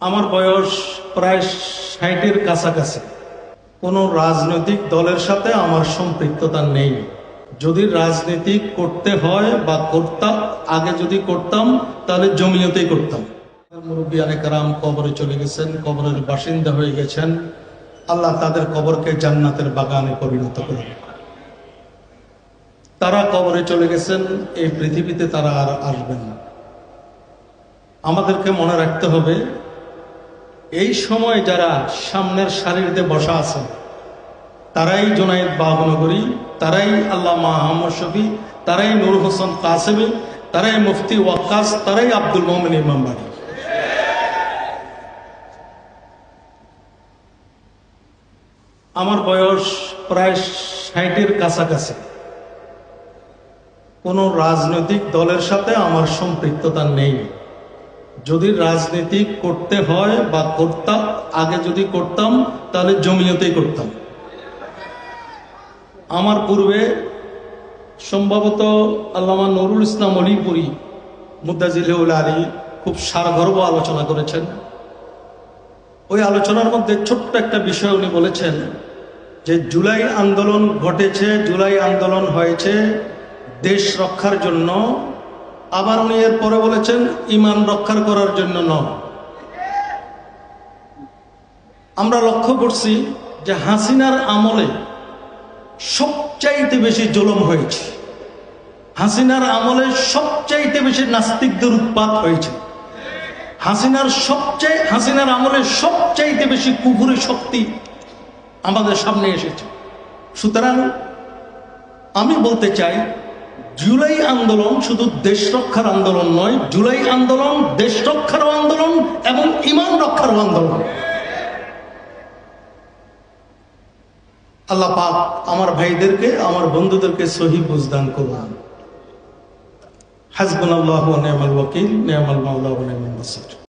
আমার বয়স প্রায় ষাটের কাছাকাছি। কোনো রাজনৈতিক দলের সাথে আমার সম্পৃক্ততা নেই। যদি রাজনীতি করতে হয় বা করতাম, আগে যদি করতাম, তাহলে জমিয়তেই করতাম। মুরব্বী কারাম কবরে চলে গেছেন, কবরের বাসিন্দা হয়ে গেছেন। আল্লাহ তাদের কবরকে জান্নাতের বাগানে পরিণত করে তারা কবরে চলে গেছেন, এই পৃথিবীতে তারা আর আসবেন না। আমাদেরকে মনে রাখতে হবে এই সময় যারা সামনের সারিতে বসা আছেন, তারাই জোনায়েদ বাবনগরী তারাই আল্লাহ আহমদ শফি, তারাই নূর হোসেন কাসেমি, তারাই মুফতি ওয়াক্কাস, তারাই আব্দুল মোহামেন ইমামবাড়ি আমার বয়স প্রায় ষাটের কাছাকাছি। কোনো রাজনৈতিক দলের সাথে আমার সম্পৃক্ততা নেই। যদি রাজনীতি করতে হয় বা করতাম, আগে যদি করতাম, তাহলে জমিয়তেই করতাম। আমার পূর্বে সম্ভবত আল্লামা নুরুল ইসলাম অলিপুরি মুদাজিল আলী খুব সারগর্ব আলোচনা করেছেন। ওই আলোচনার মধ্যে ছোট্ট একটা বিষয় উনি বলেছেন যে, জুলাই আন্দোলন ঘটেছে, জুলাই আন্দোলন হয়েছে দেশ রক্ষার জন্য আবার উনি এর পরে বলেছেন, ইমান রক্ষার করার জন্য নয় আমরা লক্ষ্য করছি যে হাসিনার আমলে সবচাইতে বেশি জুলম হয়েছে। হাসিনার আমলে সবচাইতে বেশি নাস্তিকদের উৎপাত হয়েছে। হাসিনার সবচেয়ে হাসিনার আমলে সবচাইতে বেশি কুকুরের শক্তি আমাদের সামনে এসেছে। সুতরাং আমি বলতে চাই জুলাই আন্দোলন শুধু দেশ রক্ষার আন্দোলন নয়, জুলাই আন্দোলন, দেশ রক্ষার আন্দোলন এবং ইমান রক্ষার আন্দোলন। আল্লাহ পাক আমার ভাইদেরকে, আমার বন্ধুদেরকে সহি বুঝদান করুন। আল্লাহ নেমাল ওয়াকিল নেমাল মাওলা নেমাল নাসির।